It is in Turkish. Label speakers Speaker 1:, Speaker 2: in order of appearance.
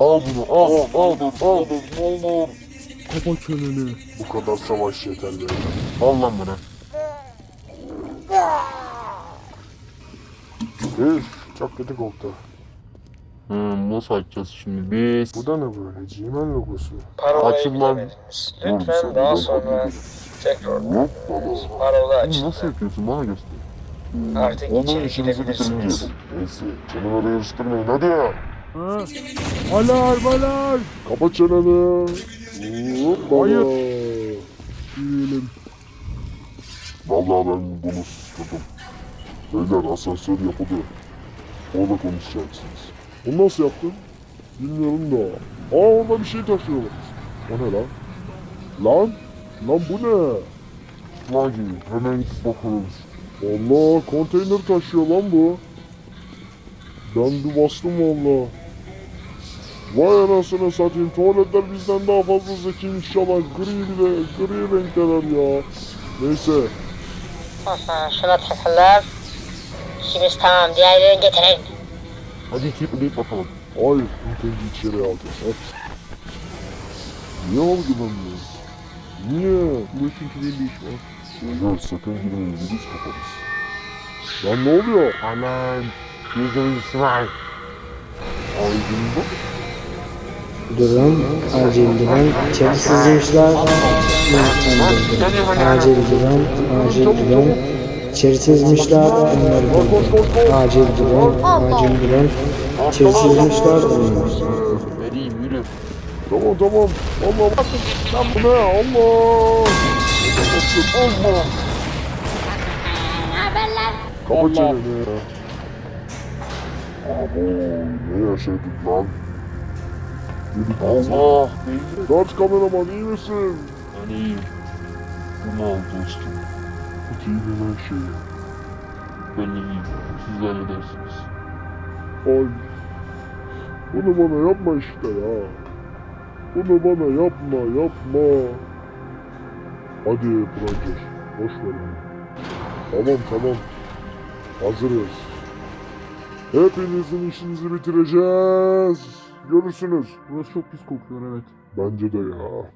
Speaker 1: Al bunu al al al al.
Speaker 2: Kapa çeneni.
Speaker 1: Bu kadar savaş yeter be. Al lan bunu. Üf çok kötü koktu.
Speaker 3: Hmm, nasıl açacağız şimdi biz?
Speaker 1: Bu da ne böyle? G-Man logosu.
Speaker 4: Parolayı
Speaker 3: Açın lan.
Speaker 4: bilemediniz. Lütfen daha sonra tekrar oynayınız. Parola
Speaker 3: Bunu nasıl yapıyorsun bana göster.
Speaker 4: Artık
Speaker 1: Onun
Speaker 4: içeri
Speaker 1: işinizi
Speaker 4: girebilirsiniz.
Speaker 1: bitireceğiz. Neyse canavarı yarıştırmayın hadi ya.
Speaker 2: Ha? Alarm alarm.
Speaker 1: Kapa çeneni. Hoppala.
Speaker 2: Hayır. Değilim.
Speaker 1: Vallahi ben bunu susturdum. Beyler asansör yapıldı. Orada konuşacaksınız. Bunu nasıl yaptın? Bilmiyorum da. Aa orada bir şey taşıyorlar. O ne lan? Lan? Lan bu ne?
Speaker 3: Lagi hemen bakalım.
Speaker 1: Allah konteyner taşıyor lan bu. Ben bir bastım valla. Vay anasını satayım tuvaletler bizden daha fazla zeki inşallah gri bile gri renkler ya. Neyse
Speaker 5: Aha, şuna takılır. İşimiz tamam. Diğerlerini getirin.
Speaker 3: Hadi git git bakalım.
Speaker 1: hayır konteyner içeri alacağız. Hadi. Niye bu? Niye?
Speaker 2: Bu işin bir iş var.
Speaker 1: Beyler sakın girmeyin virüs kaparız. Lan ne oluyor?
Speaker 3: Aman. Yüzümüzü var.
Speaker 1: Aydın'da
Speaker 6: Durum, acil durum, içeri sızmışlar. Acil durum, acil durum,
Speaker 1: koş koş.
Speaker 6: Acil durum, acil durum, sızmışlar. Onları
Speaker 3: Vereyim yürü.
Speaker 1: Tamam tamam. Allah Lan bu ne? Allah. Allah. Kapa çeneni. Abo ne yaşadık lan? Dedik
Speaker 3: Allah.
Speaker 1: Dört kameraman iyi misin?
Speaker 3: Ben iyiyim. Bunu al dostum.
Speaker 1: Kutuyu denen şey.
Speaker 3: Ben iyiyim. Siz halledersiniz.
Speaker 1: Ay. Bunu bana yapma işte ya. Bunu bana yapma yapma. Hadi Pranger. Boş ver onu. Tamam tamam. Hazırız. Hepinizin işinizi bitireceğiz. Görürsünüz.
Speaker 2: Burası çok pis kokuyor evet.
Speaker 1: Bence de ya.